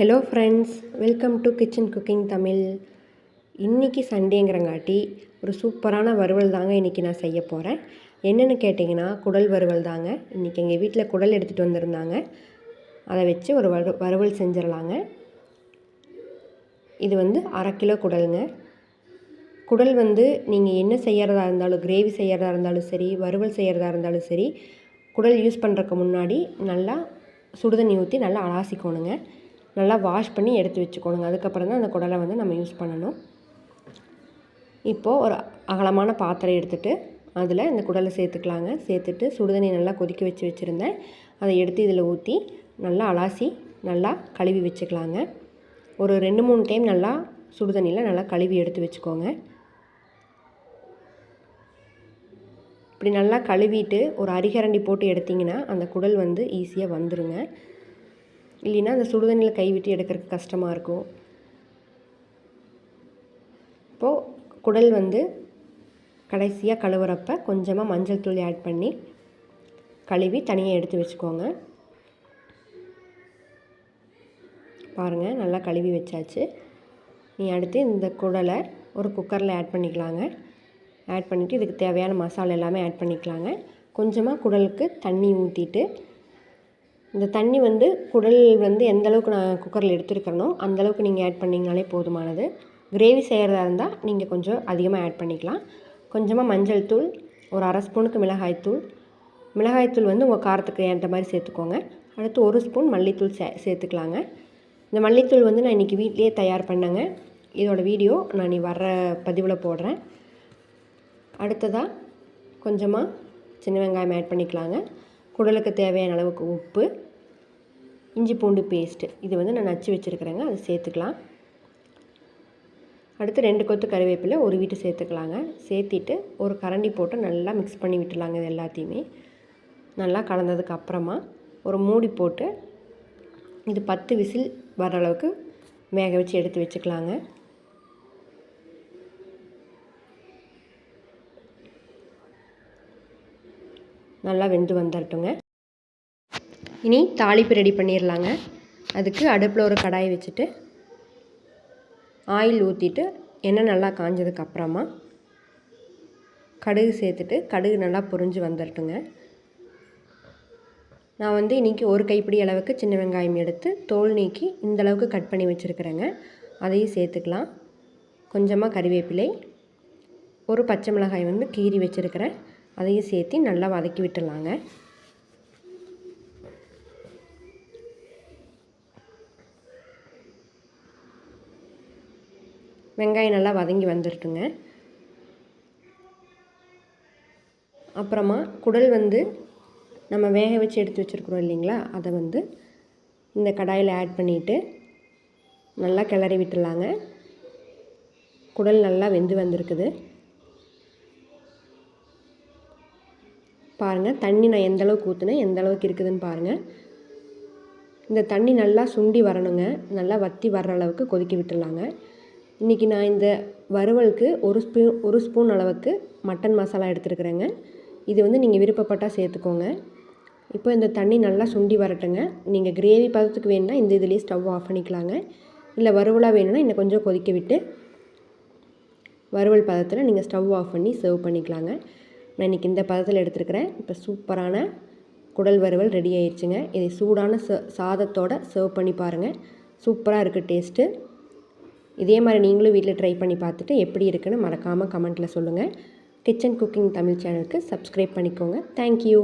Hello friends welcome to kitchen cooking Tamil இன்றைக்கி சண்டேங்கிறங்காட்டி ஒரு சூப்பரான வறுவல் தாங்க இன்றைக்கி நான் செய்ய போகிறேன் என்னென்னு கேட்டிங்கன்னா குடல் வறுவல் தாங்க. இன்றைக்கி எங்கள் வீட்டில் குடல் எடுத்துகிட்டு வந்திருந்தாங்க. அதை வச்சு ஒரு வறு வறுவல் செஞ்சிடலாங்க. இது வந்து அரை கிலோ குடலுங்க. குடல் வந்து நீங்கள் என்ன செய்கிறதா இருந்தாலும் கிரேவி செய்கிறதா இருந்தாலும் சரி வறுவல் செய்கிறதா இருந்தாலும் சரி குடல் யூஸ் பண்ணுறக்கு முன்னாடி நல்லா சுடுதண்ணி ஊற்றி நல்லா அலாசிக்கணுங்க. நல்லா வாஷ் பண்ணி எடுத்து வச்சுக்கணுங்க. அதுக்கப்புறம் தான் அந்த குடலை வந்து நம்ம யூஸ் பண்ணணும். இப்போது ஒரு அகலமான பாத்திரம் எடுத்துகிட்டு அதில் இந்த குடலை சேர்த்துக்கலாங்க. சேர்த்துட்டு சுடுதண்ணி நல்லா கொதிக்க வச்சு வச்சுருந்தேன். அதை எடுத்து இதில் ஊற்றி நல்லா அலாசி நல்லா கழுவி வச்சுக்கலாங்க. ஒரு ரெண்டு மூணு டைம் நல்லா சுடுதண்ணியில் நல்லா கழுவி எடுத்து வச்சுக்கோங்க. இப்படி நல்லா கழுவிட்டு ஒரு அரிகரண்டி போட்டு எடுத்திங்கன்னா அந்த குடல் வந்து ஈஸியாக வந்துடுங்க இல்லைன்னா அந்த சுடுதண்ணியில் கைவிட்டு எடுக்கிறதுக்கு கஷ்டமாக இருக்கும். இப்போது குடல் வந்து கடைசியாக கழுவுறப்ப கொஞ்சமாக மஞ்சள் தூள் ஆட் பண்ணி கழுவி தனியாக எடுத்து வச்சுக்கோங்க. பாருங்கள் நல்லா கழுவி வச்சாச்சு. நீ அடுத்து இந்த குடலை ஒரு குக்கரில் ஆட் பண்ணிக்கலாங்க. ஆட் பண்ணிவிட்டு இதுக்கு தேவையான மசாலா எல்லாமே ஆட் பண்ணிக்கலாங்க. கொஞ்சமாக குடலுக்கு தண்ணி ஊற்றிட்டு இந்த தண்ணி வந்து குடல் வந்து எந்த அளவுக்கு நான் குக்கரில் எடுத்துருக்கிறனோ அந்தளவுக்கு நீங்கள் ஆட் பண்ணிங்கனாலே போதுமானது. கிரேவி செய்கிறதா இருந்தால் நீங்கள் கொஞ்சம் அதிகமாக ஆட் பண்ணிக்கலாம். கொஞ்சமாக மஞ்சள் தூள் ஒரு அரை ஸ்பூனுக்கு மிளகாய்த்தூள் மிளகாய்த்தூள் வந்து உங்கள் காரத்துக்கு ஏற்ற மாதிரி சேர்த்துக்கோங்க. அடுத்து ஒரு ஸ்பூன் மல்லித்தூள் சே சேர்த்துக்கலாங்க. இந்த மல்லித்தூள் வந்து நான் இன்றைக்கி வீட்லேயே தயார் பண்ணேங்க. இதோடய வீடியோ நான் நீ வர்ற பதிவில் போடுறேன். அடுத்ததாக கொஞ்சமாக சின்ன வெங்காயம் ஆட் பண்ணிக்கலாங்க. குடலுக்கு தேவையான அளவுக்கு உப்பு இஞ்சி பூண்டு பேஸ்ட்டு இது வந்து நான் நச்சு வச்சுருக்கிறேங்க. அதை சேர்த்துக்கலாம். அடுத்து ரெண்டு கொத்து கருவேப்பிலை ஒரு வீட்டு சேர்த்துக்கலாங்க. சேர்த்திட்டு ஒரு கரண்டி போட்டு நல்லா மிக்ஸ் பண்ணி விட்டுலாங்க இது எல்லாத்தையுமே. நல்லா கலந்ததுக்கு அப்புறமா ஒரு மூடி போட்டு இது பத்து விசில் வர அளவுக்கு வேக வச்சு எடுத்து வச்சுக்கலாங்க. நல்லா வெந்து வந்துடட்டுங்க இனி தாளிப்பு ரெடி பண்ணிடலாங்க அதுக்கு அடுப்பில் ஒரு கடாய் வச்சுட்டு ஆயில் ஊற்றிட்டு எண்ணெய் நல்லா காஞ்சதுக்கு அப்புறமா கடுகு சேர்த்துட்டு கடுகு நல்லா பொரிஞ்சு வந்துடட்டுங்க நான் வந்து இன்றைக்கி ஒரு கைப்பிடி அளவுக்கு சின்ன வெங்காயம் எடுத்து தோல் நீக்கி இந்தளவுக்கு கட் பண்ணி வச்சுருக்குறேங்க. அதையும் சேர்த்துக்கலாம். கொஞ்சமாக கறிவேப்பிலை ஒரு பச்சை மிளகாய் வந்து கீறி வச்சுருக்கிறேன். அதையும் சேர்த்து நல்லா வதக்கி விட்டுடலாங்க. வெங்காயம் நல்லா வதங்கி வந்துருட்டுங்க அப்புறமா குடல் வந்து நம்ம வேக வச்சு எடுத்து வச்சுருக்குறோம் இல்லைங்களா? அதை வந்து இந்த கடாயில் ஆட் பண்ணிவிட்டு நல்லா கிளறி விட்டுடலாங்க. குடல் நல்லா வெந்து வந்திருக்குது. பாருங்கள் தண்ணி நான் எந்த அளவுக்கு ஊற்றுனேன் எந்த அளவுக்கு இருக்குதுன்னு பாருங்கள் இந்த தண்ணி நல்லா சுண்டி வரணுங்க. நல்லா வற்றி வர்ற அளவுக்கு கொதிக்க விட்டுடலாங்க. இன்றைக்கி நான் இந்த வறுவலுக்கு ஒரு ஸ்பூன் ஒரு ஸ்பூன் அளவுக்கு மட்டன் மசாலா எடுத்துருக்குறேங்க. இது வந்து நீங்கள் விருப்பப்பட்டால் சேர்த்துக்கோங்க. இப்போ இந்த தண்ணி நல்லா சுண்டி வரட்டுங்க. நீங்கள் கிரேவி பதத்துக்கு வேணுன்னா இந்த இதுலேயே ஸ்டவ் ஆஃப் பண்ணிக்கலாங்க. இல்லை வறுவலாக வேணும்னா இன்னும் கொஞ்சம் கொதிக்க விட்டு வறுவல் பதத்தில் நீங்கள் ஸ்டவ் ஆஃப் பண்ணி சர்வ் பண்ணிக்கலாங்க. நான் இன்றைக்கி இந்த பதத்தில் எடுத்துருக்கிறேன். இப்போ சூப்பரான குடல் வறுவல் ரெடி ஆயிடுச்சுங்க இதை சூடான ச சாதத்தோடு சர்வ் பண்ணி பாருங்கள் சூப்பராக இருக்குது டேஸ்ட்டு இதே மாதிரி நீங்களும் வீட்டில் ட்ரை பண்ணி பார்த்துட்டு எப்படி இருக்குன்னு மறக்காமல் கமெண்ட்டில் சொல்லுங்கள் கிச்சன் குக்கிங் தமிழ் சேனலுக்கு சப்ஸ்கிரைப் பண்ணிக்கோங்க. தேங்க்யூ